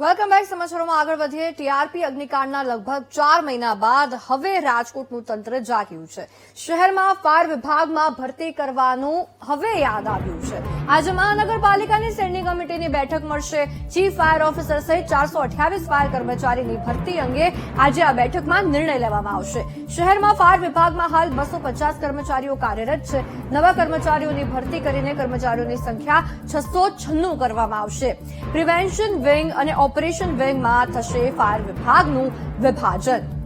Welcome back સમાચારોમાં આગળ વધીએ. ટીઆરપી અગ્નિકાંડના લગભગ ચાર મહિના બાદ હવે રાજકોટનું તંત્ર જાગ્યું છે. શહેરમાં ફાયર વિભાગમાં ભરતી કરવાનું હવે યાદ આવ્યું છે. આજે મહાનગરપાલિકાની શ્રેણી કમિટીની બેઠક મળશે. ચીફ ફાયર ઓફિસર સહિત ચારસો અઠ્યાવીસ ફાયર કર્મચારીની ભરતી અંગે આજે આ બેઠકમાં નિર્ણય લેવામાં આવશે. શહેરમાં ફાયર વિભાગમાં હાલ બસો પચાસ કર્મચારીઓ કાર્યરત છે. નવા કર્મચારીઓની ભરતી કરીને કર્મચારીઓની સંખ્યા છસો છન્નું કરવામાં આવશે. પ્રિવેન્શન વિંગ અને ઓપરેશન વિંગમાં થશે ફાયર વિભાગનું વિભાજન.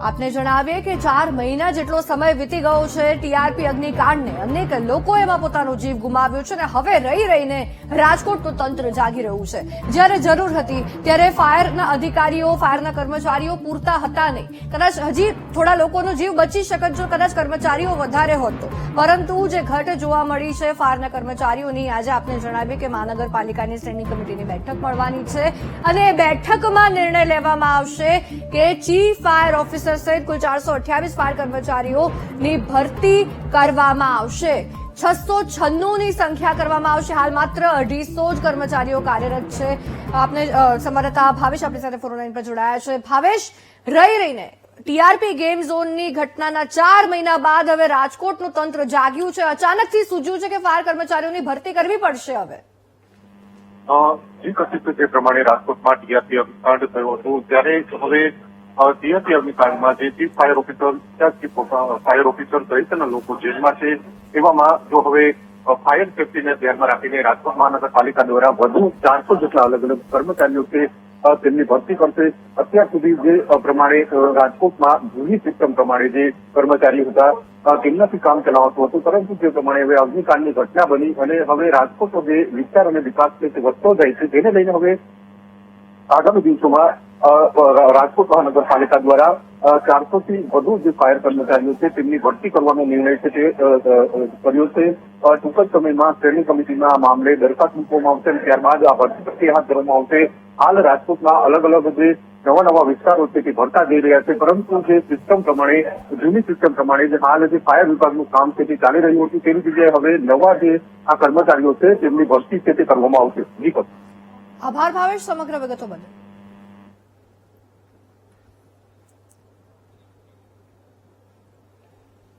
આપને જણાવીએ કે ચાર મહિના જેટલો સમય વીતી ગયો છે ટીઆરપી અગ્નિકાંડને. અનેક લોકો એમાં પોતાનો જીવ ગુમાવ્યો છે અને હવે રહી રહીને રાજકોટનું તંત્ર જાગી રહ્યું છે. જ્યારે જરૂર હતી ત્યારે ફાયરના અધિકારીઓ, ફાયરના કર્મચારીઓ પૂરતા હતા નહીં. કદાચ હજી થોડા લોકોનો જીવ બચી શકત જો કદાચ કર્મચારીઓ વધારે હોત તો. પરંતુ જે ઘટ જોવા મળી છે ફાયરના કર્મચારીઓની, આજે આપને જણાવ્યું કે મહાનગરપાલિકાની સ્ટેન્ડિંગ કમિટીની બેઠક મળવાની છે. અને બેઠકમાં નિર્ણય લેવામાં આવશે કે ચીફ ફાયર ઓફિસર સહિત કુલ ચારસો અઠ્યાવીસ ફાયર કર્મચારીઓની ભરતી કરવામાં આવશે. છસો છન્નુંની સંખ્યા કરવામાં આવશે. હાલ માત્ર અઢીસો જ કર્મચારીઓ કાર્યરત છે. આપને સંવાદદાતા ભાવેશ આપણી સાથે ફોન લાઈન પર જોડાયા છે. ભાવેશ, રહી રહીને ટીઆરપી ગેમ ઝોનની ઘટનાના ચાર મહિના બાદ હવે રાજકોટનું તંત્ર જાગ્યું છે. અચાનકથી સૂજ્યું છે કે ફાયર કર્મચારીઓની ભરતી કરવી પડશે હવે. જે પ્રમાણે રાજકોટમાં ટીઆરપી અગ્નિકાંડ થયો હતો, ત્યારે હવે ટીઆરપી અગ્નિકાંડમાં જે chief fire officer chief fire officer સહિતના લોકો જેલમાં છે. એવામાં જો હવે ફાયર સેફટીને ધ્યાનમાં રાખીને રાજકોટ મહાનગરપાલિકા દ્વારા વધુ ચારસો જેટલા અલગ અલગ કર્મચારીઓ છે તેમની ભરતી કરશે. અત્યાર સુધી જે પ્રમાણે રાજકોટમાં જૂની સિસ્ટમ પ્રમાણે જે કર્મચારીઓ હતા તેમનાથી કામ ચલાવતું હતું, પરંતુ જે પ્રમાણે હવે અગ્નિકાંડની ઘટના બની અને હવે રાજકોટનો જે વિસ્તાર અને વિકાસ છે તે વધતો જાય છે. તેને લઈને હવે આગામી દિવસોમાં રાજકોટ મહાનગરપાલિકા દ્વારા ચારસો વધુ જે ફાયર કર્મચારીઓ છે તેમની ભરતી કરવાનો નિર્ણય છે તે કર્યો છે. ટૂંક જ સમયમાં શ્રેણી કમિટીના મામલે દરખાસ્ત મૂકવામાં આવશે અને ત્યારબાદ આ ભરતી પ્રક્રિયા હાથ ધરવામાં આવશે. હાલ રાજકોટમાં અલગ અલગ જે નવા નવા વિસ્તારો છે તે ભરતા જઈ રહ્યા છે, પરંતુ જે સિસ્ટમ પ્રમાણે, જૂની સિસ્ટમ પ્રમાણે જે હાલ જે ફાયર વિભાગનું કામ છે તે ચાલી રહ્યું હતું તેની જગ્યાએ હવે નવા જે આ કર્મચારીઓ છે તેમની ભરતી છે તે કરવામાં આવશે. દીપક આભાર ભાવેશ, સમગ્ર વિગતો બદલ.